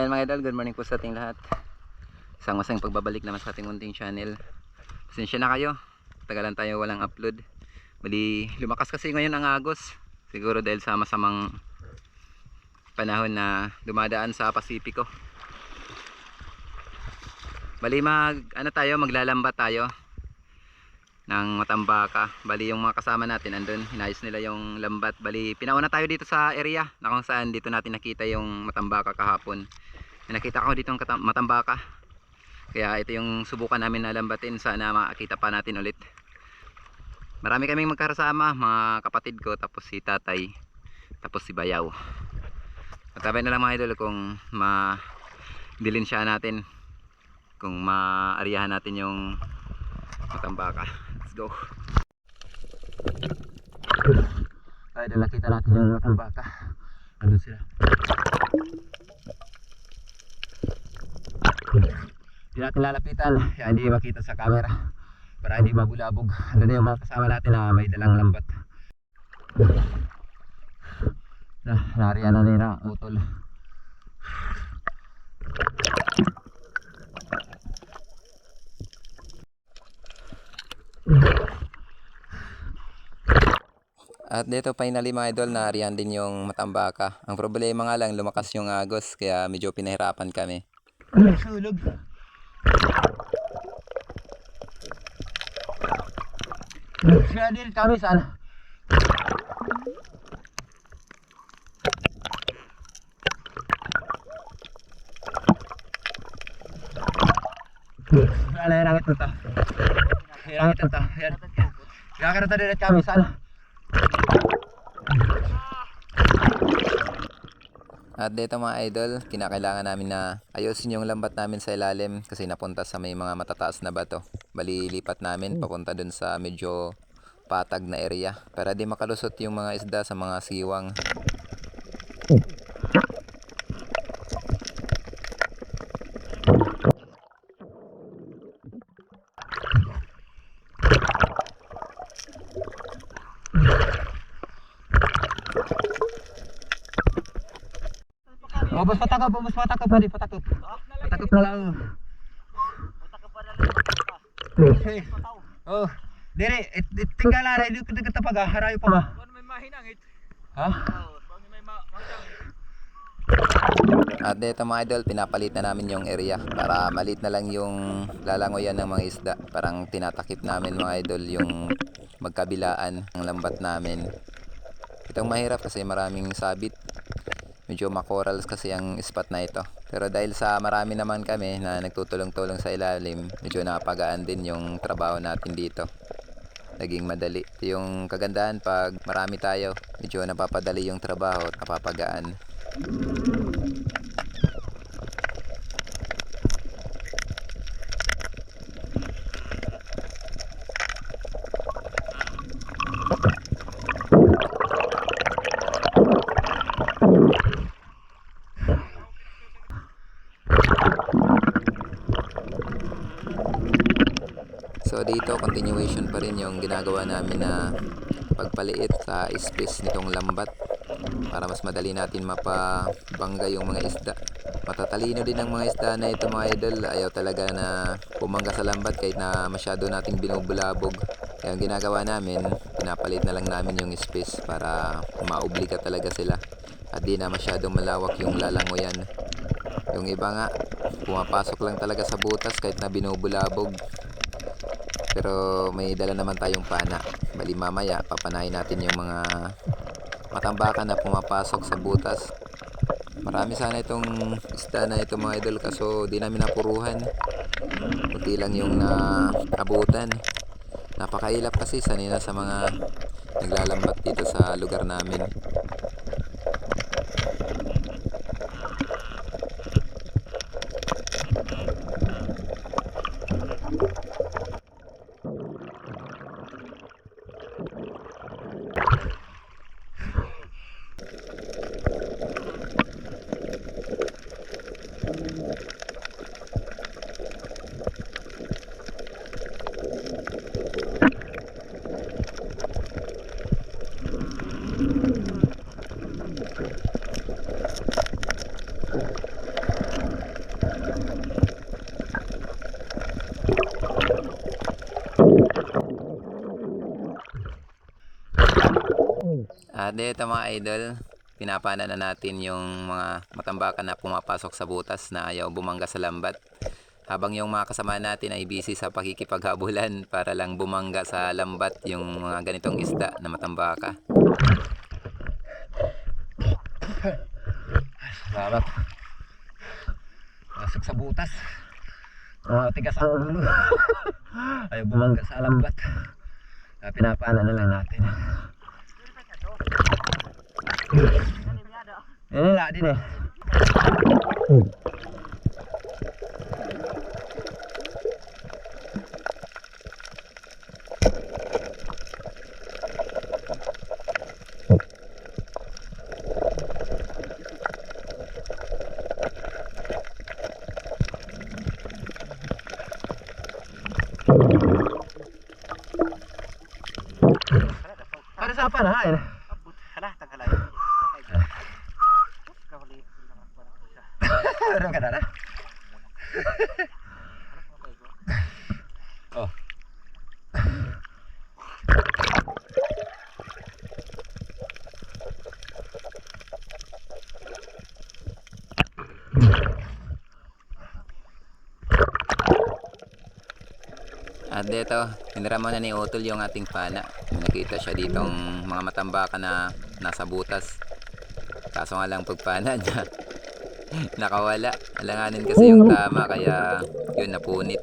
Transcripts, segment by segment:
ayan mga idol, good morning po sa ating lahat. Isang masang pagbabalik naman sa ating munting channel. Pasensya na kayo, tagalan tayo walang upload. Bali, lumakas kasi ngayon ang agos. Siguro dahil sa masamang panahon na dumadaan sa Pasipiko. Bali mag, ano tayo, maglalamba tayo ng Matambaka. Bali yung mga kasama natin andun, hinayos nila yung lambat. Bali pinauna tayo dito sa area na kung saan dito natin nakita yung Matambaka kahapon. May nakita ko dito kata- Matambaka. Kaya ito yung subukan namin na lambatin. Sana makakita pa natin ulit. Marami kaming magkasama, mga kapatid ko, tapos si tatay, tapos si Bayaw. Matabay na lang mga idol kung ma-dilin siya natin. Kung ma-ariyahan natin yung Matambaka. Let's go. Ay, dala kita natin yung Matambaka. Ano sila? Hindi natin lalapitan. Kaya hindi makita sa camera. Para hindi mabulabog. Ano na yung mga kasama natin na may dalang lambat. Na, nariyan na nila utol. At dito finally mga idol na ariyan din yung matambaka. Ang problema nga lang lumakas yung agos kaya medyo pinahirapan kami. Sulog. Siya din kami sana. Sana hirangit na to. Hirangit na. Yan. Hirangit na to din kami sana. At dito mga idol, kinakailangan namin na ayusin yung lambat namin sa ilalim kasi napunta sa may mga matataas na bato. Bali lipat namin papunta dun sa medyo patag na area para di makalusot yung mga isda sa mga siwang. Bus patakop, bus patakop, pwede patakop. Patakop na lang. Hey. Oh, dire, it, it tingala ra dito kita tapag harayo pa ba? Ano may mahinangit? Ha? At dito mga idol, pinapalit na namin yung area para malit na lang yung lalangoyan ng mga isda. Parang tinatakip namin mga idol yung magkabilaan ng lambat namin. Itong mahirap kasi maraming sabit. Medyo makorals kasi ang spot na ito. Pero dahil sa marami naman kami na nagtutulong-tulong sa ilalim, medyo napagaan din yung trabaho natin dito. Naging madali. Yung kagandahan pag marami tayo, medyo napapadali yung trabaho at napapagaan. Dito continuation pa rin yung ginagawa namin na pagpaliit sa space nitong lambat para mas madali natin mapabangga yung mga isda. Matatalino din ang mga isda na ito mga idol. Ayaw talaga na pumangga sa lambat kahit na masyado nating binubulabog. Kaya ang ginagawa namin, pinapalit na lang namin yung space para maubliga talaga sila. At di na masyadong malawak yung lalangoyan. Yung iba nga, pumapasok lang talaga sa butas kahit na binubulabog. Pero may dala naman tayong pana. Bali mamaya, papanahin natin yung mga matambakan na pumapasok sa butas. Marami sana itong isda na ito mga idol kaso di namin napuruhan. Kunti lang yung naabutan. Napakailap kasi sanay na sa mga naglalambat dito sa lugar namin. At dito mga idol, pinapana na natin yung mga matambakan na pumapasok sa butas na ayaw bumangga sa lambat. Habang yung mga kasama natin ay busy sa pakikipaghabulan para lang bumangga sa lambat yung mga ganitong isda na matambaka. Salamat. Pasok sa butas. Mga tigas ang ulo. ayaw bumangga sa lambat. Kaya pinapana na lang natin. Yan wala din eh. Para sa apa na hain? Abot. Hala, tagalay. Kahuli. Meron ka na na? oh. At dito, hinira na ni Utol yung ating pana. Nakita siya ditong mga matambaka na nasa butas. Kaso nga lang pagpana niya, nakawala. Alanganin kasi yung tama kaya yun napunit.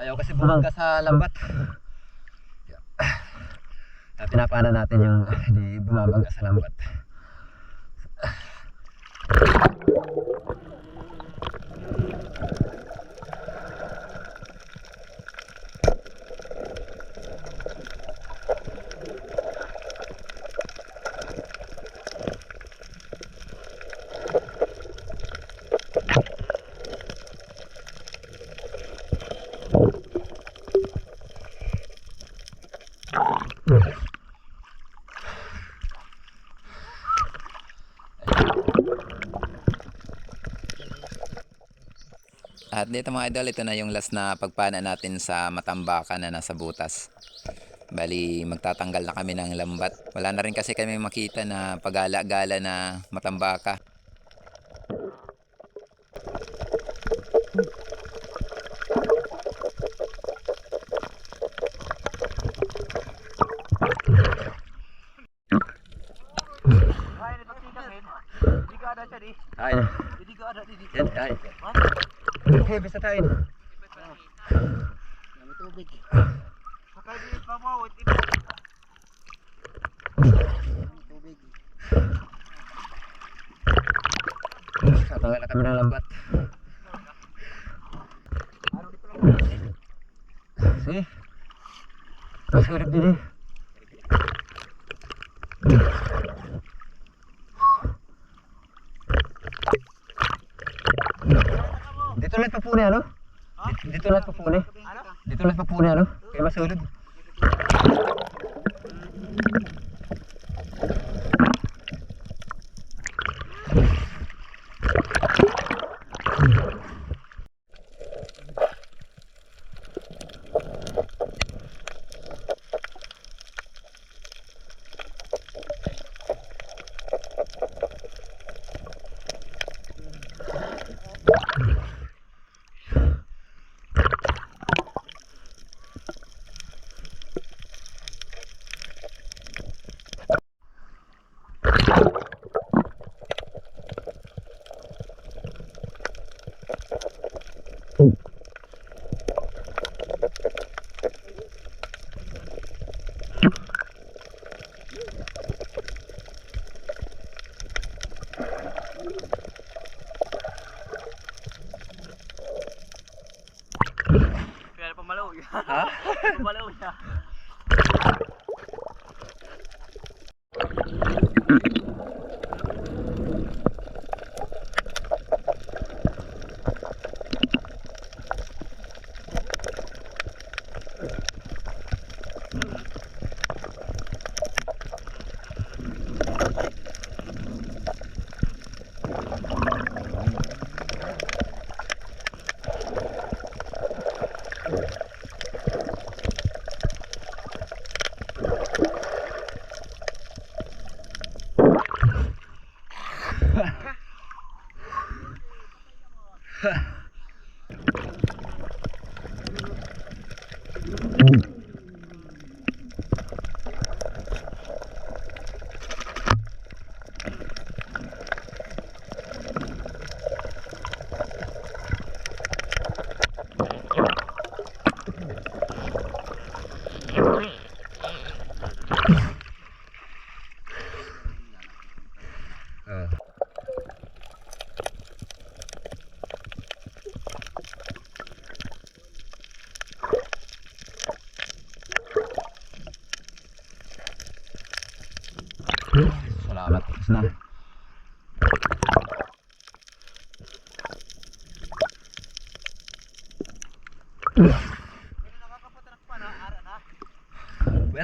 Ayaw kasi bumangga sa lambat. Kaya pinapana natin yung hindi bumabangga sa lambat. At dito mga idol, ito na yung last na pagpana natin sa matambakan na nasa butas. Bali, magtatanggal na kami ng lambat. Wala na rin kasi kami makita na pagala-gala na matambaka. Ay, ito tingin. Di ka ada siya di. Ay, Di ka ada di. di. yan, ay. Okay, basta tayo. May tubig. Sakay di pamawit ito. Tubig. Tatanggal na kami ng lambat. Sige. Masarap din eh. Dito lang papuni ano? Dito, dito lang papuni. Ano? Dito lang papuni ano? Kaya masulod. Ha?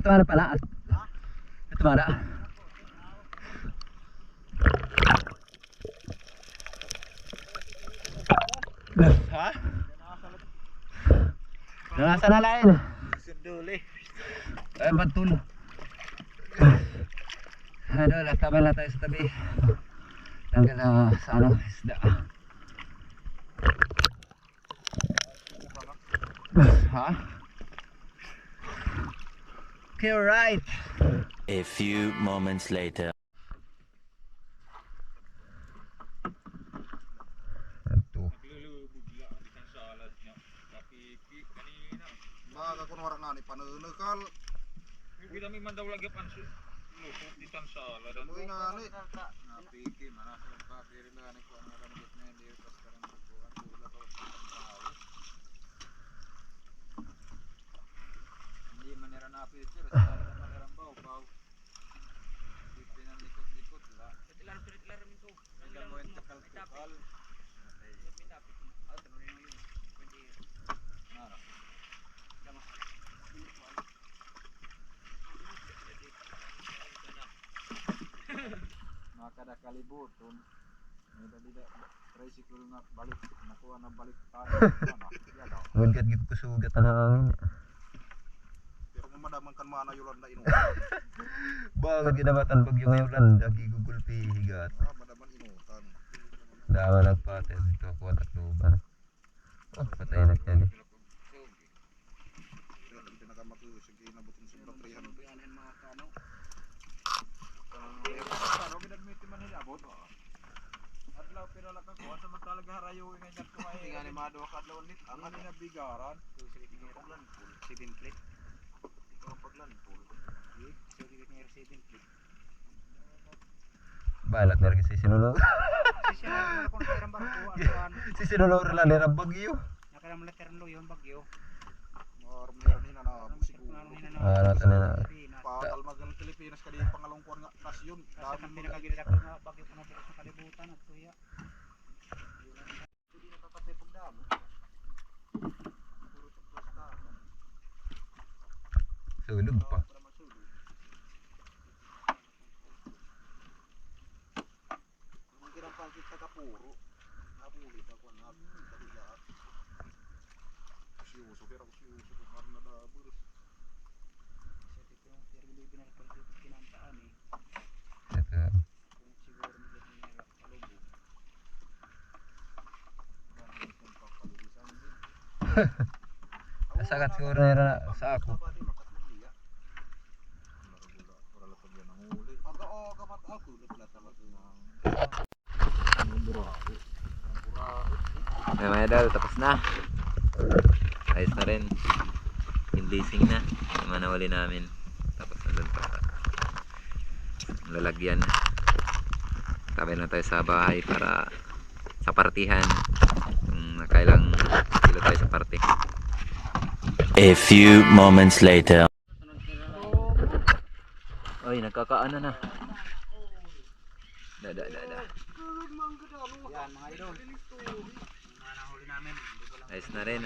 Pala. Ito mana. Ha? Nasa na lain. Sunduli. Ay, bantul. Aduh, lah tabi lang tayo sa tabi. Tanggal na sa ano, isda. Ha? Okay, alright. A few moments later. Ito. Baka kung wala nga ni panunukal. Kita mi man daw lagi pansu. Lupot di tansala dan Muy nga ni. Napiki mana sa pagpapiri na ni ko ang rambut na hindi pas karang ko ang bula ko sa tao. Na picture sa na man baw baw. Na likot-likot la. Tilar tilar min ko. Hindi mo yung takal-takal. Ah, tanong mo yun. Pwede. Ano? Makada kalibuton. May dali da tricycle nga balik nakuha na balik tayo. Kusugat ang hangin. Kung madaman kan mana yulan na ino. Bakit ginamatan bagyo ngayon lan? Dagi gugulpi higat. Ah, madaman inutan. Dama nagpatay dito ako at luban. Oh, patay na kaya di. Kaya hindi na kamaku sige na butong sobra 300. Yan mga kano. Ginagmiti man nila abot? Adlaw pero lang ko sa magtalaga harayo nga yan kumain. Tinga ni mado ka adlaw nit ang na bigaran. Paglan pool, 7 plate. Balat na rin si na ano si Sinulog rin lang nila bagyo. Nakala mo letter lo yon bagyo. Marmiran ni na na siguro. Ah, na na. Patal magang Pilipinas kadi pangalungkuan nga kan mga pinakagilid ako nga bagyo pa na sa kalibutan at tuya. Hindi na kakapay pagdamo. Eh. Ito. Kung siguro nila nila kalubo. Marami kong papalubisan din. Sakat siguro na rin sa ako. Pati makatliya. Naragula, para lang pagyan ang huli. Aga o, gamat ako. Naglat naman ng... Ang buraho. Ang buraho. Ay, mga idol, tapos na. Ayos na rin. Yung leasing na. Yung mga nawali namin. Tapos na doon pa. Ang lalagyan. Tabi na tayo sa bahay para sa partihan. Kung nakailang kilo tayo sa party. A few moments later. Ay, nagkakaano na. Da, da, da, da. Yan mga idol. Mga nahuli namin. Ayos na rin.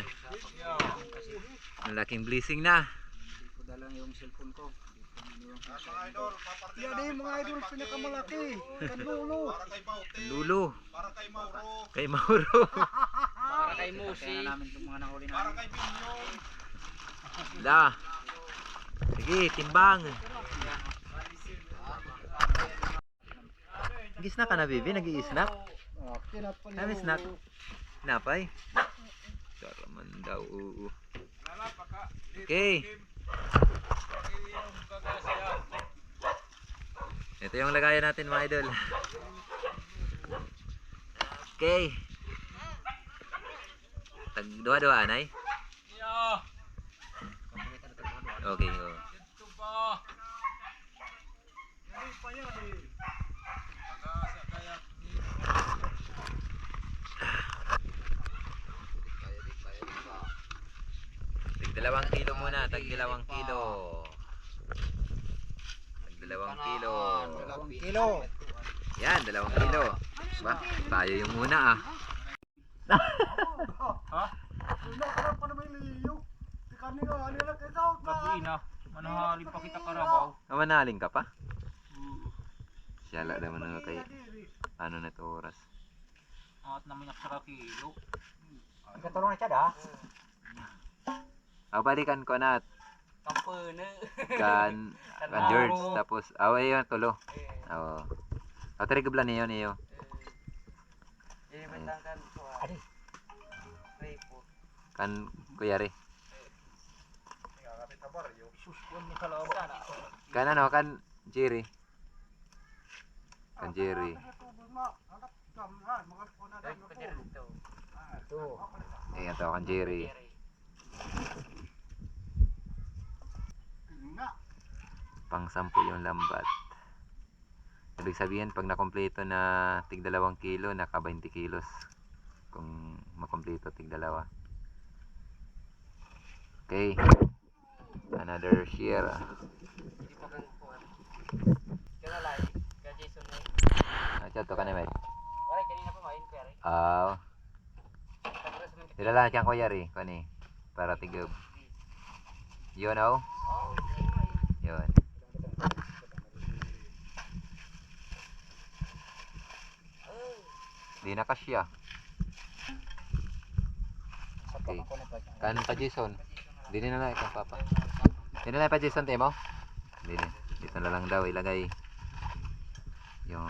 Ang laking blessing na. hindi ko dala yung cellphone ko. Yan eh mga idol pinakamalaki. Kandulo. Lulo. Kay Mauro. Para kay Musi. Kaya namin itong mga nahuli namin. Da. Sige, timbang. Nag-snack ka na, baby? Nag-i-snack? Kami snack. Napay? Saraman daw, oo. Okay. Ito yung lagayan natin mga idol. Okay. Tag dua-dua, anay? Okay, oh. Tag dalawang kilo muna, tag dalawang kilo. Tag dalawang kilo. Dalawang kilo. Yan, dalawang kilo. Ba, tayo yung muna ah. Gabi na. Manahali pa kita karabaw. Namanaling ka pa? Siyala naman nga kay ano na to oras. At naman sa kilo. Ang katulong na siya da. Ah, balikan ko na Kampune. kan kan George tapos away yun tulo. Oo. Oh, tari gabla niyo niyo. Eh, matangkan ko. Adi. Repo. Kan kuyari. Kan ano kan Jerry. Kan Jerry. Ito. Eh ito kan Jerry. Pang sampu yung lambat. Ibig sabihin pag nakompleto na tig dalawang kilo, naka 20 kilos. Kung makompleto tig dalawa. Okay. Another Jason mo. Ah, chato ka na met. Waray, kanina pa main rin. Ah, mo Dilala kang kuya kani para tigab. Yun oh. Yun. Di na kasya. Okay. Kan pa Jason. Di na na kang papa. Di na na pa Jason temo. Di na. Dito na lang daw ilagay yung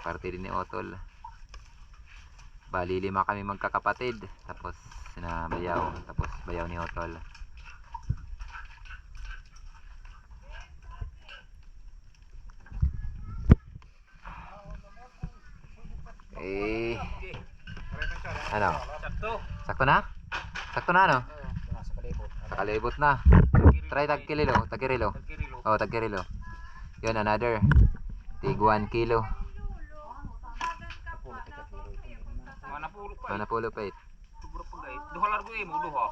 parte din ni Otol. Bali lima kami magkakapatid. Tapos sina Bayaw. Tapos Bayaw ni Otol. Eh, ano? Sakto. Sakto na? Sakto na ano? Nasa kalibot. Nakalibot na. Try tag kililo, tag kirilo. Kirilo. Oh, tag kirilo. Yun, another. Tig 1 kilo. Mana pulo pa. Mana pulo pa. Sobra pa guys. Duha largo eh duha.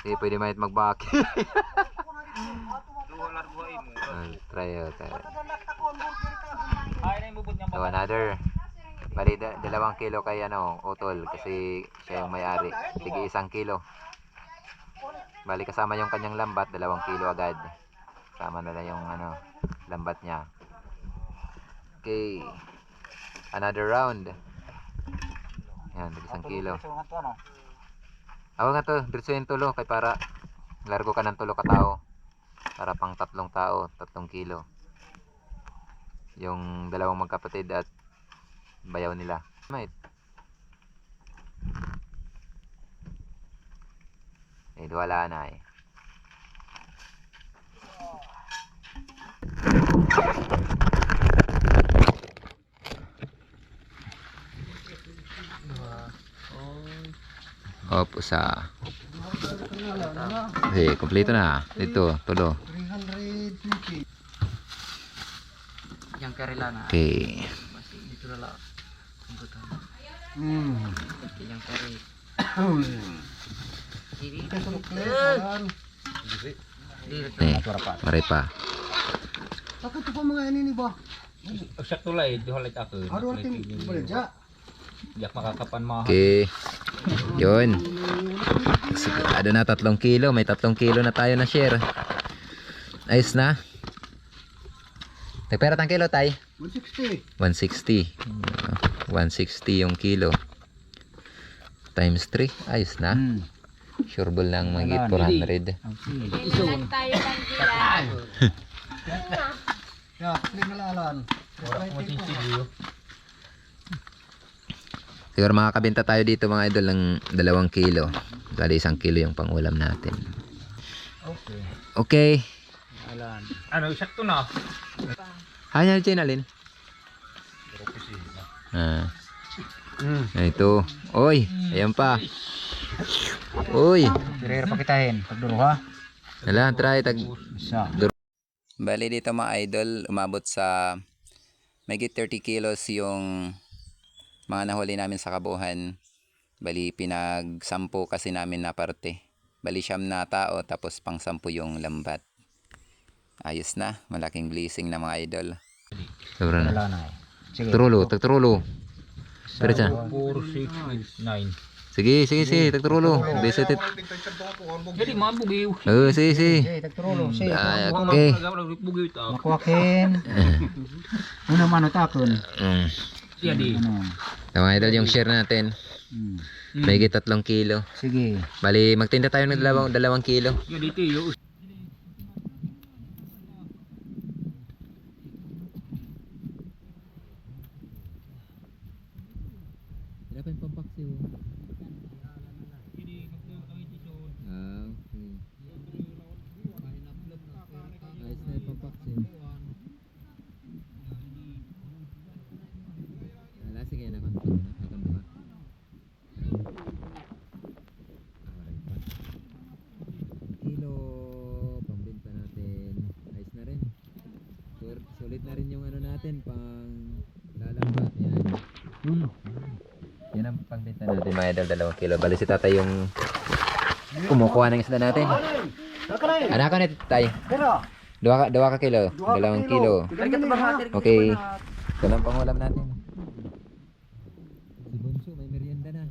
Di pwede mahit magbaki. Duha largo eh mo. Oh, try oh, try. So another. Bali da- dalawang kilo kay ano, utol kasi siya yung may-ari. Sige isang kilo. Bali kasama yung kanyang lambat, dalawang kilo agad. Kasama na lang yung ano, lambat niya. Okay. Another round. Yan, isang kilo. Nga to ano. Nga to, diretso yung tulo kay para largo ka ng tulo ka tao. Para pang tatlong tao, tatlong kilo. Yung dalawang magkapatid at bayaw nila. Mate. Eh, wala na eh. Opo sa Okay, kompleto na. Dito, tulo. Yang karila na. Okay. Masih dito na lang. Kumputan. Hmm. Yang kari. Eh, mari pa. Ito pa mga ini ba? Siya tulay, di halay ako. Ano natin balja? Yak makakapan mga Okay. Yun. Sigurado na tatlong kilo. May tatlong kilo na tayo na share. Ayos na. Nagpera tang kilo tay? 160. 160. Ah, 160 yung kilo. Times 3. Ayos na. Sureball lang magigit 400. Kailangan tayo ng gila. Siguro makakabenta tayo dito mga idol ng dalawang kilo. Bali isang kilo yung pangulam natin. Okay. Okay. Ano, sakto na. Hanya Jen alin? Ah. Ah, Ito. Oy, ayan pa. Uy. Dire pakitahin pagduruha. Wala, try tag. Bali dito mga idol, umabot sa may 30 kilos yung mga nahuli namin sa kabuhan. Bali pinagsampu kasi namin na parte. Bali siyam na tao tapos pang sampu yung lambat. Ayos na, malaking blessing na mga idol. Sobra na. Sige. Tagtrulo, tagtrulo. Pero dyan. 4, 6, 9. Sige, sige, sige, tagtrulo. Desetit. Jadi mga bugiw. Oo, sige, sige. Sige, tagturulo. Sige. Ah, okay. Makuwakin. Una man utakon. Mm. Siya di. Ano? Idol, yung share natin. Hmm. May tatlong kilo. Sige. Bali, magtinda tayo ng dalawang, dalawang kilo. Siya dito yung Wala pa yung pampaksi oh. Ah, okay. Ayos na yung pampaksi. Wala, sige na kontrol na. Akan ba? Alright pa. Kilo, pambenta natin. Ayos na rin. Sur- Sulit na rin yung ano natin, pang lalambat. Yan. Yan ang pangbenta natin mga idol, dalawang kilo. Bali si tatay yung kumukuha ng isda natin. Anak ka na tay. Pero, Dua ka, dua ka kilo. Dalawang kilo. Okay. Ito lang pangulam natin. Si Bunso, may merienda na.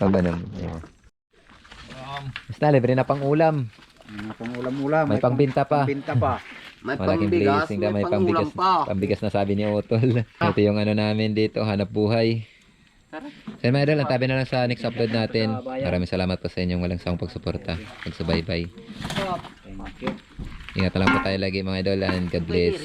Ano? um, Basta libre na pang ulam. Mga pangulam-ulam. May pangbenta pa. Pinta pa. May Malaking pambigas, blessing may may pangulam pambigas, pa. pambigas na sabi ni Otol. Ito yung ano namin dito, hanap buhay. So mga idol, ang tabi na lang sa next upload natin. Maraming salamat po sa inyong walang sawang pagsuporta. Pagsubaybay. Thank you. Ingat lang po tayo lagi mga idol and God bless.